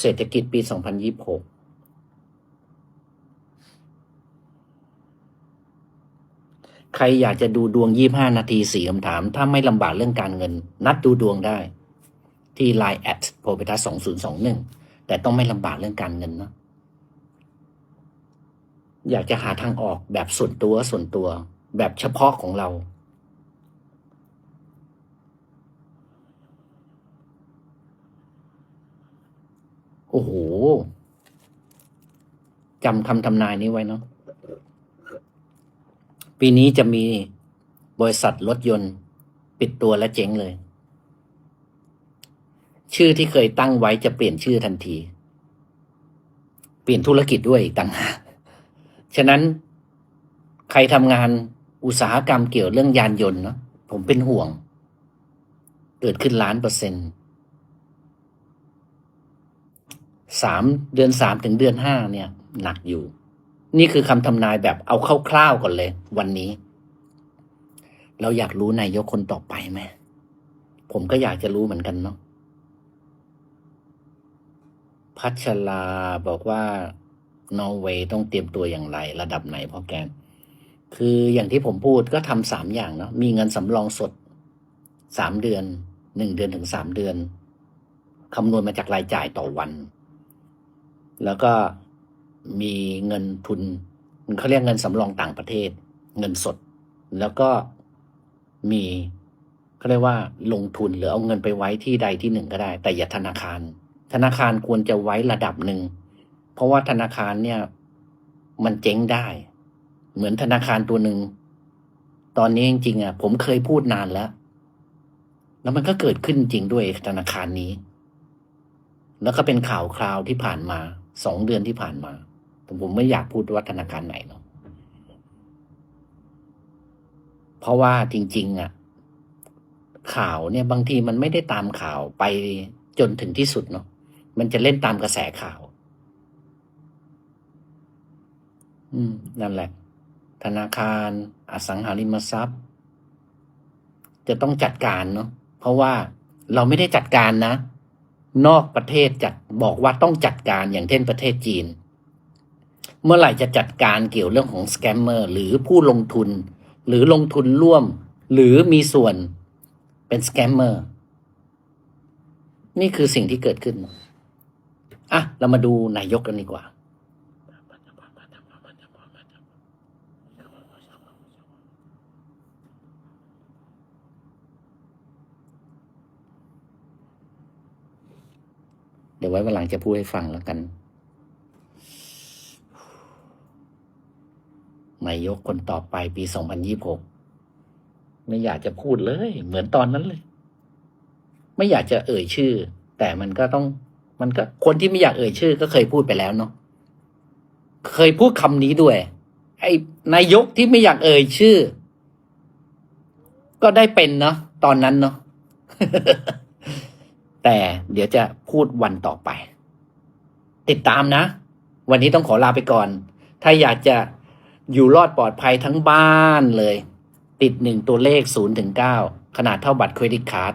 เศรษฐกิจปี 2026ใครอยากจะดูดวง25นาทีสี่คำถาม ถ้าไม่ลำบากเรื่องการเงิน นัดดูดวงได้ ที่ Line แอดโพเปทัส2021 แต่ต้องไม่ลำบากเรื่องการเงินนะอยากจะหาทางออกแบบส่วนตัวส่วนตัว แบบเฉพาะของเรา โอ้โหจำคำทำนายนี้ไว้เนาะปีนี้จะมีบริษัทรถยนต์ ปิดตัวและเจ๊งเลย ชื่อที่เคยตั้งไว้จะเปลี่ยนชื่อทันที เปลี่ยนธุรกิจด้วยอีกต่างหากฉะนั้นใครทำงานอุตสาหกรรมเกี่ยวเรื่องยานยนต์เนาะผมเป็นห่วง เกิดขึ้นล้านเปอร์เซ็นต์ สามเดือนสามถึงเดือนห้าเนี่ยหนักอยู่ นี่คือคำทำนายแบบเอาคร่าวๆก่อนเลย วันนี้ เราอยากรู้นายกคนต่อไปไหมผมก็อยากจะรู้เหมือนกันเนาะพัชราบอกว่านอร์เวย์ต้องเตรียมตัวอย่างไร ระดับไหนพ่อแกนคืออย่างที่ผมพูดก็ทำสามอย่างเนาะมีเงินสำรองสดสามเดือนหนึ่งเดือนถึงสามเดือนคำนวณมาจากรายจ่ายต่อวัน แล้วก็มีเงินทุนเขาเรียกเงินสำรองต่างประเทศ เงินสด แล้วก็มีเขาเรียกว่าลงทุนหรือเอาเงินไปไว้ที่ใดที่หนึ่งก็ได้ แต่อย่าธนาคาร ธนาคารควรจะไว้ระดับหนึ่ง เพราะว่าธนาคารเนี่ยมันเจ๊งได้ เหมือนธนาคารตัวหนึ่งตอนนี้จริงๆอะผมเคยพูดนานแล้ว แล้วมันก็เกิดขึ้นจริงด้วยธนาคารนี้ แล้วก็เป็นข่าวคราวที่ผ่านมา สองเดือนที่ผ่านมาแต่ผมไม่อยากพูดว่าธนาคารไหนเนาะเพราะว่าจริง ๆอะข่าวเนี่ยบางทีมันไม่ได้ตามข่าวไปจนถึงที่สุดเนาะมันจะเล่นตามกระแสข่าว อืม นั่นแหละ ธนาคาร อสังหาริมทรัพย์ จะต้องจัดการเนาะเพราะว่าเราไม่ได้จัดการนะ นอกประเทศจัดบอกว่าต้องจัดการอย่างเช่นประเทศจีน เมื่อไหร่จะจัดการเกี่ยวเรื่องของสแกมเมอร์หรือผู้ลงทุน หรือลงทุนร่วม หรือมีส่วนเป็นสแกมเมอร์นี่คือสิ่งที่เกิดขึ้นอะเรามาดูนายกกันดีกว่า ดี๋ยวไว้วันหลังจะพูดให้ฟังแล้วกันนายกคนต่อไปปี2026ไม่อยากจะพูดเลย เหมือนตอนนั้นเลย ไม่อยากจะเอ่ยชื่อ แต่มันก็ต้อง มันก็คนที่ไม่อยากเอ่ยชื่อ ก็เคยพูดไปแล้วเนาะเคยพูดคำนี้ด้วย ไอ้นายกที่ไม่อยากเอ่ยชื่อ ก็ได้เป็นเนาะตอนนั้นเนาะ แต่เดี๋ยวจะพูดวันต่อไป ติดตามนะ วันนี้ต้องขอลาไปก่อน ถ้าอยากจะอยู่รอดปลอดภัยทั้งบ้านเลย ติดหนึ่งตัวเลขศูนย์ถึงเก้าขนาดเท่าบัตรเครดิตการ์ด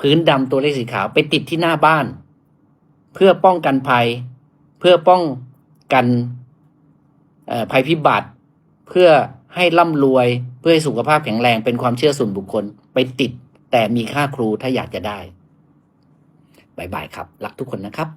พื้นดำตัวเลขสีขาวไปติดที่หน้าบ้าน เพื่อป้องกันภัย เพื่อป้องกันภัยพิบัติ เพื่อให้ร่ำรวยเพื่อให้สุขภาพแข็งแรงเป็นความเชื่อส่วนบุคคลไปติดแต่มีค่าครูถ้าอยากจะได้ บายบายครับ รักทุกคนนะครับ